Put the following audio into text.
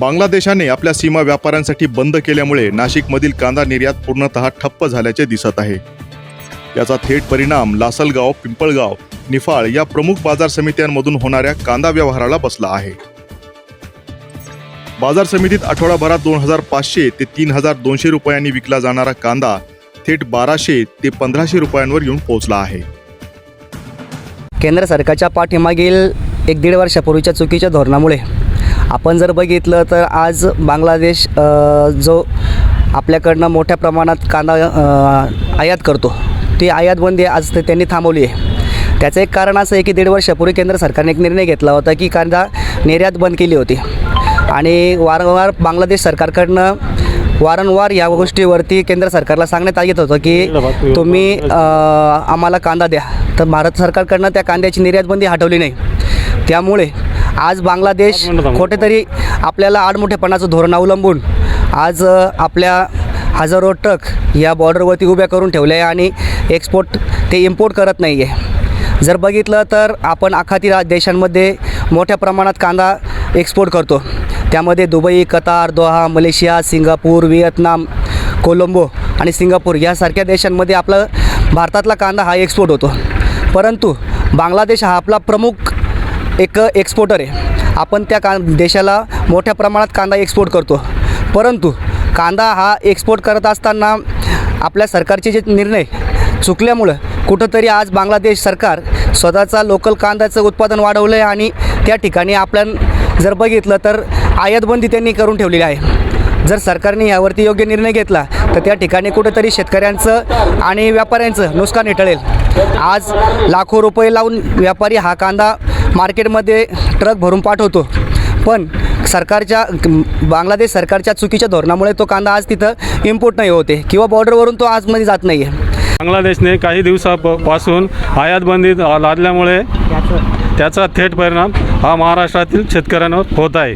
बांगलादेशाने आपल्या सीमा व्यापाऱ्यांसाठी बंद केल्यामुळे नाशिकमधील कांदा निर्यात पूर्णतः ठप्प झाल्याचे दिसत आहे. याचा थेट परिणाम लासलगाव पिंपळगाव निफाळ या प्रमुख बाजार समित्यांमधून होणाऱ्या कांदा व्यवहाराला बसला आहे. बाजार समितीत आठवडाभरात दोन हजार पाचशे ते तीन हजार दोनशे रुपयांनी विकला जाणारा कांदा थेट बाराशे ते पंधराशे रुपयांवर येऊन पोहोचला आहे. केंद्र सरकारच्या पाठीमागील एक दीड वर्षापूर्वीच्या चुकीच्या धोरणामुळे आपण जर बघितलं तर आज बांगलादेश जो आपल्याकडनं मोठ्या प्रमाणात कांदा आयात करतो ती आयातबंदी आज ते त्यांनी थांबवली आहे. त्याचं एक कारण असं आहे की दीड वर्षापूर्वी केंद्र सरकारने एक निर्णय घेतला होता की कांदा निर्यात बंद केली होती. आणि वारंवार बांगलादेश सरकारकडनं वारंवार या गोष्टीवरती केंद्र सरकारला सांगण्यात येत होतं की तुम्ही आम्हाला कांदा द्या. तर भारत सरकारकडनं त्या कांद्याची निर्यातबंदी हटवली नाही. त्यामुळे आज बांगलादेश कुठेतरी आपल्याला आडमुठेपणाचं धोरण अवलंबून आज आपल्या हजारो ट्रक या बॉर्डरवरती उभ्या करून ठेवल्या आहे आणि एक्सपोर्ट ते इम्पोर्ट करत नाही आहे जर बघितलं तर आपण आखाती देशांमध्ये मोठ्या प्रमाणात कांदा एक्सपोर्ट करतो. त्यामध्ये Dubai Qatar Doha Malaysia Singapore Vietnam Colombo आणि सिंगापूर यासारख्या देशांमध्ये आपला भारतातला कांदा हा एक्सपोर्ट होतो. परंतु बांगलादेश हा आपला प्रमुख एक एक्सपोर्टर आहे. आपण त्या का देशाला मोठ्या प्रमाणात कांदा एक्सपोर्ट करतो. परंतु कांदा हा एक्सपोर्ट करत असताना आपल्या सरकारचे जे निर्णय चुकल्यामुळं कुठंतरी आज बांगलादेश सरकार स्वतःचा लोकल कांद्याचं उत्पादन वाढवलं आहे आणि त्या ठिकाणी आपल्या जर बघितलं तर आयातबंदी त्यांनी करून ठेवलेली आहे. जर सरकारने यावरती योग्य निर्णय घेतला तर त्या ठिकाणी कुठेतरी शेतकऱ्यांचं आणि व्यापाऱ्यांचं नुकसान हेटळेल आज लाखो रुपये लावून व्यापारी हा कांदा मार्केटमध्ये ट्रक भरून पाठवतो पण सरकारच्या बांगलादेश सरकारच्या चुकीच्या धोरणामुळे तो कांदा आज तिथं इम्पोर्ट नाही होते किंवा बॉर्डरवरून तो आजमध्ये जात नाही आहे बांगलादेशने काही दिवसापासून आयातबंदी लादल्यामुळे त्याचा थेट परिणाम हा महाराष्ट्रातील शेतकऱ्यांवर होत आहे.